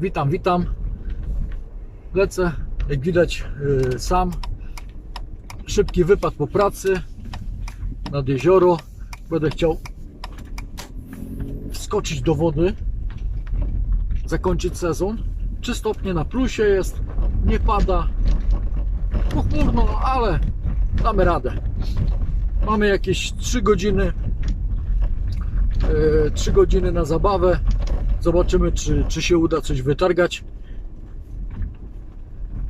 Witam, witam. Lecę, jak widać, yy, sam. Szybki wypad po pracy nad jezioro. Będę chciał wskoczyć do wody, zakończyć sezon. 3 stopnie na plusie jest, nie pada. Pochmurno, ale damy radę. Mamy jakieś 3 godziny. 3 godziny na zabawę. Zobaczymy, czy, czy się uda coś wytargać.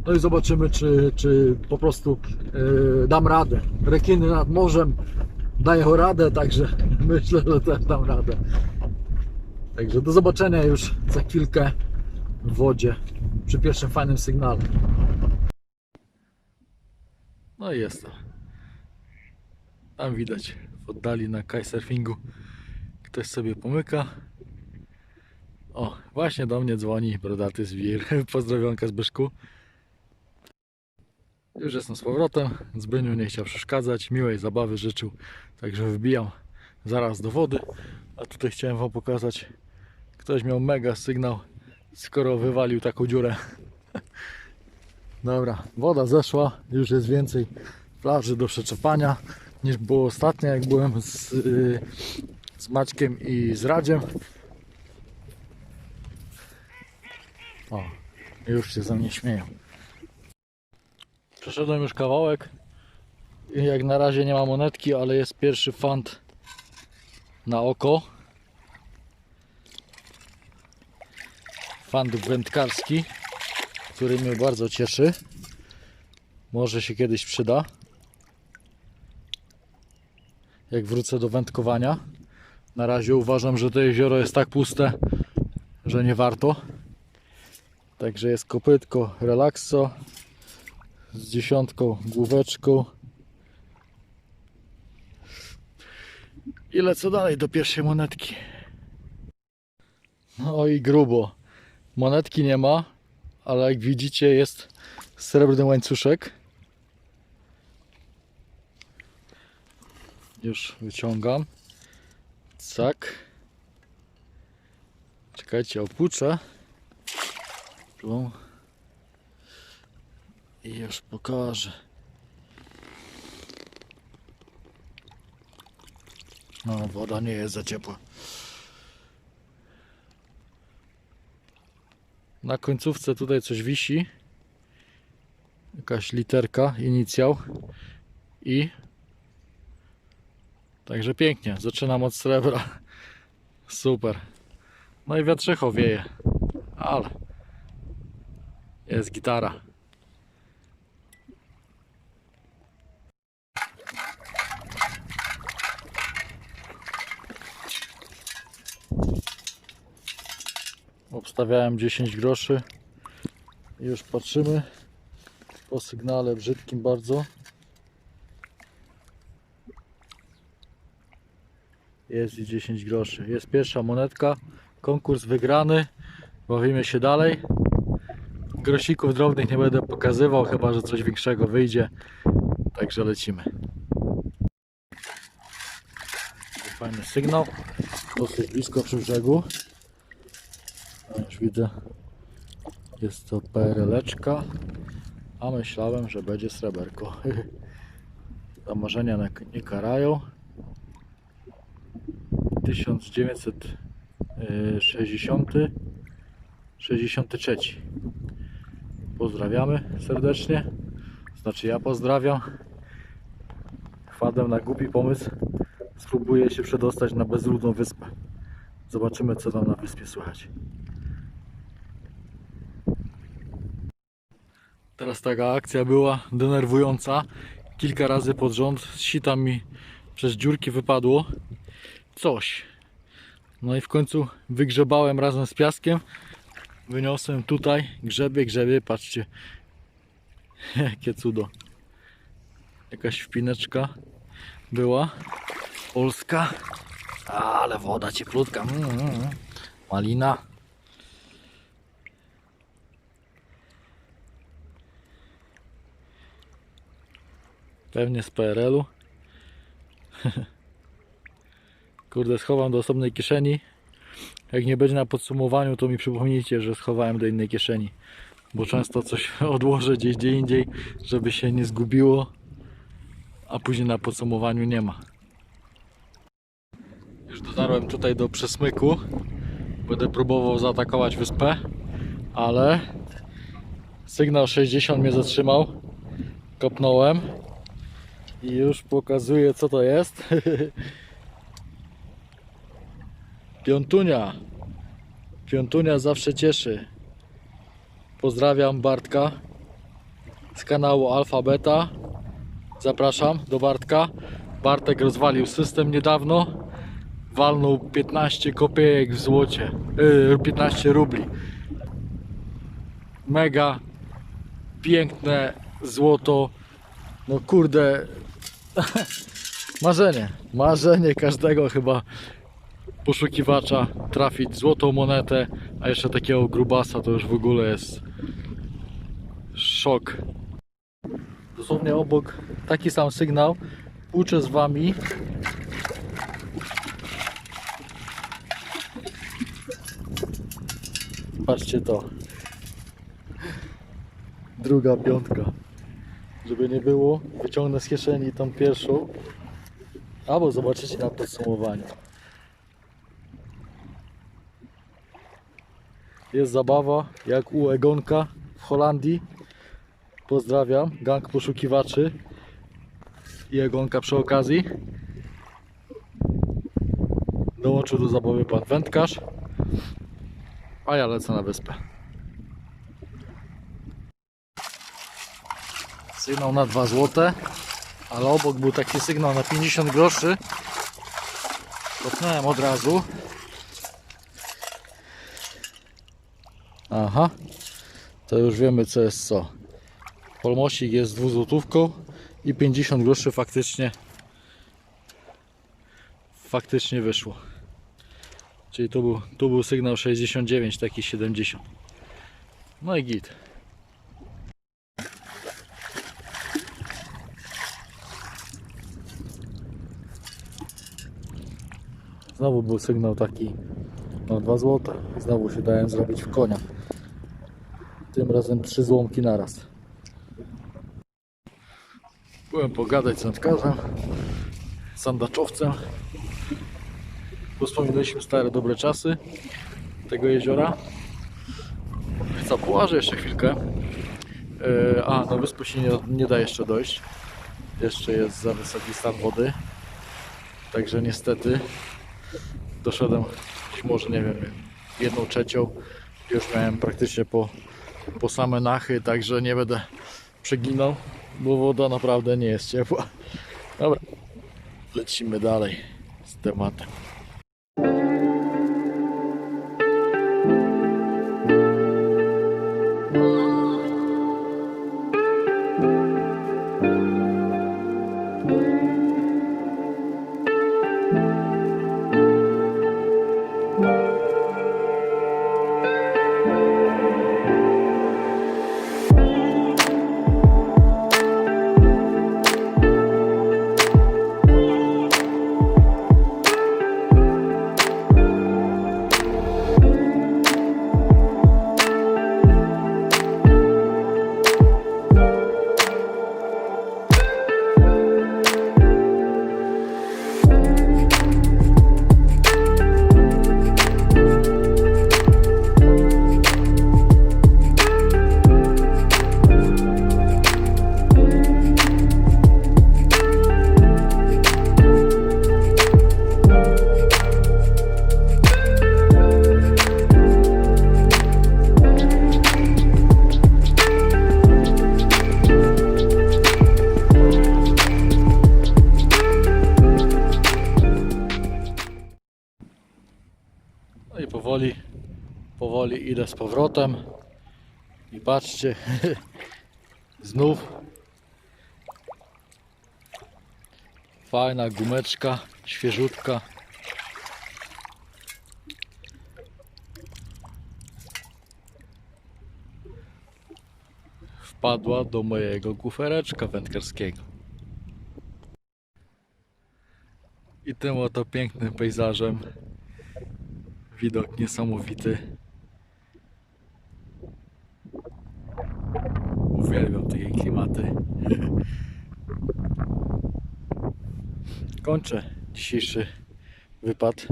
No i zobaczymy, czy, czy po prostu yy, dam radę. Rekiny nad morzem dają radę, także myślę, że też dam radę. Także do zobaczenia już za chwilkę w wodzie przy pierwszym fajnym sygnale. No i jestem. Tam widać w oddali na kitesurfingu ktoś sobie pomyka. O, właśnie do mnie dzwoni brodaty zwir. Pozdrowionka Zbyszku. Już jestem z powrotem. Zbyniu nie chciał przeszkadzać. Miłej zabawy życzył. Także wbijam zaraz do wody. A tutaj chciałem wam pokazać. Ktoś miał mega sygnał, skoro wywalił taką dziurę. Dobra, woda zeszła. Już jest więcej plaży do przeczepania niż było ostatnio, jak byłem z, yy, z Maćkiem i z Radziem. O, już się ze mnie śmieją. Przeszedłem już kawałek. Jak na razie nie ma monetki, ale jest pierwszy fant na oko. Fant wędkarski, który mnie bardzo cieszy. Może się kiedyś przyda. Jak wrócę do wędkowania. Na razie uważam, że to jezioro jest tak puste, że nie warto. Także jest kopytko relakso z dziesiątką główeczką. I lecę dalej do pierwszej monetki. No i grubo. Monetki nie ma, ale jak widzicie jest srebrny łańcuszek. Już wyciągam. Tak. Czekajcie, opuczę. Tu. I już pokażę. No, woda nie jest za ciepła. Na końcówce tutaj coś wisi. Jakaś literka, inicjał. I. Także pięknie. Zaczynam od srebra. Super. No i wiatrzycho wieje. Ale. Jest gitara. Obstawiałem 10 groszy. Już patrzymy po sygnale brzydkim bardzo. Jest i 10 groszy. Jest pierwsza monetka. Konkurs wygrany. Bawimy się dalej. Grosików drobnych nie będę pokazywał, chyba że coś większego wyjdzie. Także lecimy. Fajny sygnał. Dosyć blisko przy brzegu. Już widzę. Jest to PRL-eczka. A myślałem, że będzie sreberko. A marzenia na- nie karają. 1960 63 Pozdrawiamy serdecznie. Znaczy ja pozdrawiam. Wpadłem na głupi pomysł. Spróbuję się przedostać na bezludną wyspę. Zobaczymy co tam na wyspie słychać. Teraz taka akcja była denerwująca. Kilka razy pod rząd sita mi przez dziurki wypadło coś. No i w końcu wygrzebałem razem z piaskiem. Wyniosłem tutaj, grzebie, grzebie, patrzcie. Jakie cudo. Jakaś wpineczka była. Polska. Ale woda cieplutka. Mm, mm, mm. Malina. Pewnie z PRL-u. Kurde, schowam do osobnej kieszeni. Jak nie będzie na podsumowaniu, to mi przypomnijcie, że schowałem do innej kieszeni. Bo często coś odłożę gdzieś gdzie indziej, żeby się nie zgubiło, a później na podsumowaniu nie ma. Już dotarłem tutaj do przesmyku. Będę próbował zaatakować wyspę, ale sygnał 60 mnie zatrzymał. Kopnąłem i już pokazuję co to jest. Piątunia. Piątunia zawsze cieszy. Pozdrawiam Bartka z kanału Alfa Beta. Zapraszam do Bartka. Bartek rozwalił system niedawno. Walnął 15 kopiejek w złocie. Yy, 15 rubli. Mega piękne złoto. No kurde. Marzenie. Marzenie każdego chyba poszukiwacza trafić złotą monetę, a jeszcze takiego grubasa to już w ogóle jest szok. Dosłownie obok taki sam sygnał. Uczę z wami. Patrzcie to. Druga piątka. Żeby nie było wyciągnę z kieszeni tą pierwszą. Albo zobaczycie na podsumowaniu jest zabawa jak u Egonka w Holandii. Pozdrawiam gang poszukiwaczy i Egonka przy okazji. Dołączył do zabawy pan wędkarz a ja lecę na wyspę. Sygnał na 2 złote ale obok był taki sygnał na 50 groszy. Kopnąłem od razu Aha, to już wiemy co jest co. Polmosik jest dwuzłotówką i 50 groszy faktycznie faktycznie wyszło. Czyli tu był, tu był sygnał 69, taki 70. No i git. Znowu był sygnał taki na 2 zł. Znowu się dałem zrobić w konia. Tym razem trzy złomki naraz. Byłem pogadać z wędkarzem, sandaczowcem. Wspominaliśmy stare dobre czasy tego jeziora. Co, połażę jeszcze chwilkę. E, A, na wyspę się nie, nie da jeszcze dojść. Jeszcze jest za wysoki stan wody. Także niestety doszedłem może, nie wiem, jedną trzecią. Już miałem praktycznie po, po same nachy, także nie będę przeginał, bo woda naprawdę nie jest ciepła. Dobra, lecimy dalej z tematem. Powoli idę z powrotem. I patrzcie, znów fajna gumeczka, świeżutka. Wpadła do mojego kufereczka wędkarskiego. I tym oto pięknym pejzażem Widok niesamowity. Uwielbiam takie klimaty. Kończę dzisiejszy wypad.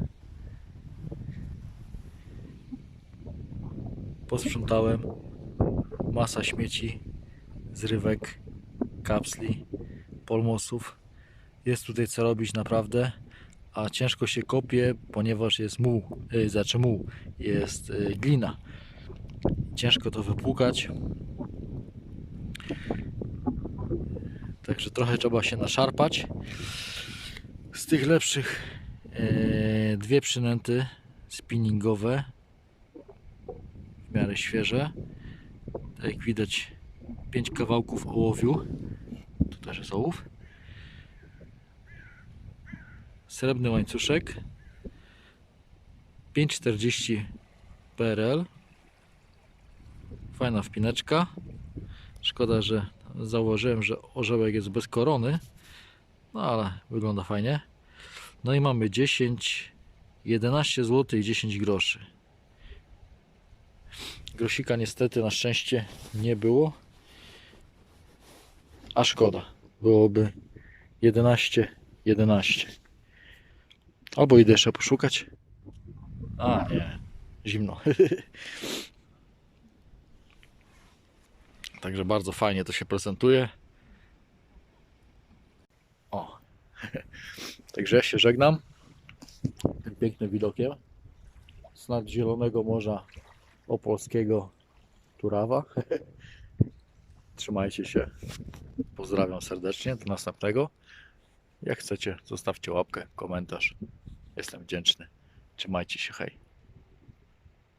Posprzątałem. Masa śmieci, zrywek, kapsli, polmosów. Jest tutaj co robić naprawdę, a ciężko się kopie, ponieważ jest muł, y, znaczy muł, jest y, glina. Ciężko to wypłukać. Także trochę trzeba się naszarpać. Z tych lepszych e, dwie przynęty spinningowe w miarę świeże. Tak jak widać, pięć kawałków ołowiu. Tu też jest ołów. Srebrny łańcuszek. 5,40 PRL. Fajna wpineczka. Szkoda, że założyłem, że orzełek jest bez korony. No ale wygląda fajnie. No i mamy 10, 11 zł i 10 groszy. Grosika niestety na szczęście nie było. A szkoda. Byłoby 11, 11. Albo idę jeszcze poszukać. A nie, zimno. Także bardzo fajnie to się prezentuje. O. Także ja się żegnam. Tym pięknym widokiem. Z nad Zielonego Morza Opolskiego Turawa. Trzymajcie się. Pozdrawiam serdecznie. Do następnego. Jak chcecie, zostawcie łapkę, komentarz. Jestem wdzięczny. Trzymajcie się, hej.